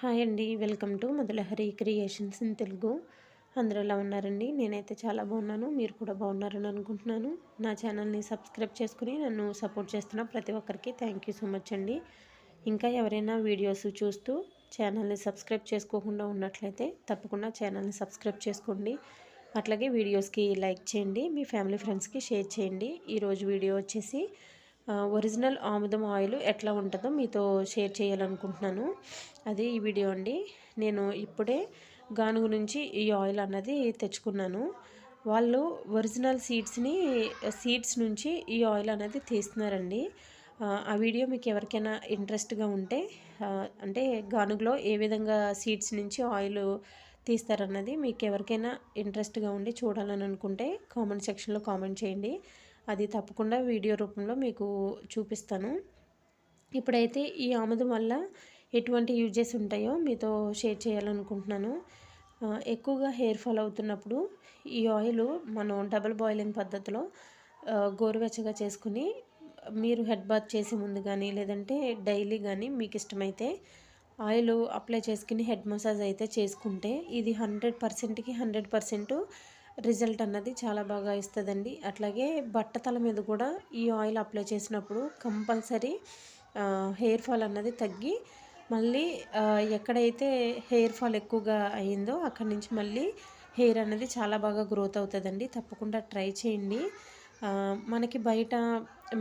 Hi అండి. Welcome to Modalahari creations in Telugu. అందరూ ఎలా ఉన్నారండి? నేనైతే చాలా బాగున్నాను. మీరు కూడా బాగున్నారని అనుకుంటున్నాను. నా ఛానల్ని సబ్స్క్రైబ్ చేసుకుని నన్ను సపోర్ట్ చేస్తున్న ప్రతి ఒక్కరికి థ్యాంక్ యూ సో మచ్ అండి. ఇంకా ఎవరైనా వీడియోస్ చూస్తూ ఛానల్ని సబ్స్క్రైబ్ చేసుకోకుండా ఉన్నట్లయితే తప్పకుండా ఛానల్ని సబ్స్క్రైబ్ చేసుకోండి. అట్లాగే వీడియోస్కి లైక్ చేయండి. మీ ఫ్యామిలీ ఫ్రెండ్స్కి షేర్ చేయండి. ఈరోజు వీడియో వచ్చేసి ఒరిజినల్ ఆముదం ఆయిల్ ఎట్లా ఉంటుందో మీతో షేర్ చేయాలనుకుంటున్నాను. అది ఈ వీడియో అండి. నేను ఇప్పుడే గానుగు నుంచి ఈ ఆయిల్ అన్నది తెచ్చుకున్నాను. వాళ్ళు ఒరిజినల్ సీడ్స్ని సీడ్స్ నుంచి ఈ ఆయిల్ అనేది తీస్తున్నారండి. ఆ వీడియో మీకు ఎవరికైనా ఇంట్రెస్ట్గా ఉంటే అంటే గానుగులో ఏ విధంగా సీడ్స్ నుంచి ఆయిల్ తీస్తారన్నది మీకు ఎవరికైనా ఇంట్రెస్ట్గా ఉండి చూడాలని అనుకుంటే కామెంట్ సెక్షన్లో కామెంట్ చేయండి. అది తప్పకుండా వీడియో రూపంలో మీకు చూపిస్తాను. ఇప్పుడైతే ఈ ఆముదం వల్ల ఎటువంటి యూజెస్ ఉంటాయో మీతో షేర్ చేయాలనుకుంటున్నాను. ఎక్కువగా హెయిర్ ఫాల్ అవుతున్నప్పుడు ఈ ఆయిల్ మనం డబుల్ బాయిలింగ్ పద్ధతిలో గోరువెచ్చగా చేసుకుని మీరు హెడ్ బాత్ చేసే ముందు కానీ లేదంటే డైలీ కానీ మీకు ఇష్టమైతే ఆయిల్ అప్లై చేసుకుని హెడ్ మసాజ్ అయితే చేసుకుంటే ఇది హండ్రెడ్ పర్సెంట్కి హండ్రెడ్ పర్సెంట్ రిజల్ట్ అన్నది చాలా బాగా ఇస్తుందండి. అట్లాగే బట్టతల మీద కూడా ఈ ఆయిల్ అప్లై చేసినప్పుడు కంపల్సరీ హెయిర్ ఫాల్ అన్నది తగ్గి మళ్ళీ ఎక్కడైతే హెయిర్ ఫాల్ ఎక్కువగా అయిందో అక్కడి నుంచి మళ్ళీ హెయిర్ అనేది చాలా బాగా గ్రోత్ అవుతుందండి. తప్పకుండా ట్రై చేయండి. మనకి బయట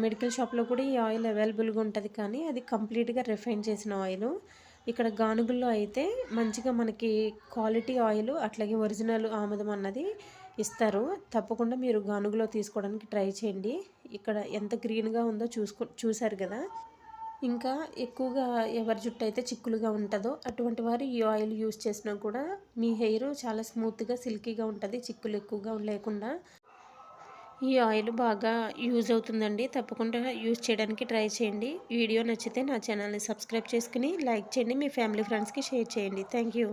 మెడికల్ షాప్లో కూడా ఈ ఆయిల్ అవైలబుల్గా ఉంటుంది కానీ అది కంప్లీట్గా రిఫైన్ చేసిన ఆయిల్. ఇక్కడ గానుగుల్లో అయితే మంచిగా మనకి క్వాలిటీ ఆయిల్ అట్లాగే ఒరిజినల్ ఆముదం అన్నది ఇస్తారు. తప్పకుండా మీరు గానుగులో తీసుకోవడానికి ట్రై చేయండి. ఇక్కడ ఎంత గ్రీన్గా ఉందో చూసుకో చూసారు కదా. ఇంకా ఎక్కువగా ఎవరి జుట్టు అయితే చిక్కులుగా ఉంటుందో అటువంటి వారు ఈ ఆయిల్ యూస్ చేసినా కూడా మీ హెయిర్ చాలా స్మూత్గా సిల్కీగా ఉంటుంది. చిక్కులు ఎక్కువగా లేకుండా ఈ ఆయిల్ బాగా యూజ్ అవుతుందండి. తప్పకుండా యూజ్ చేయడానికి ట్రై చేయండి. వీడియో నచ్చితే నా ఛానల్ని సబ్స్క్రైబ్ చేసుకుని లైక్ చేయండి. మీ ఫ్యామిలీ ఫ్రెండ్స్కి షేర్ చేయండి. థ్యాంక్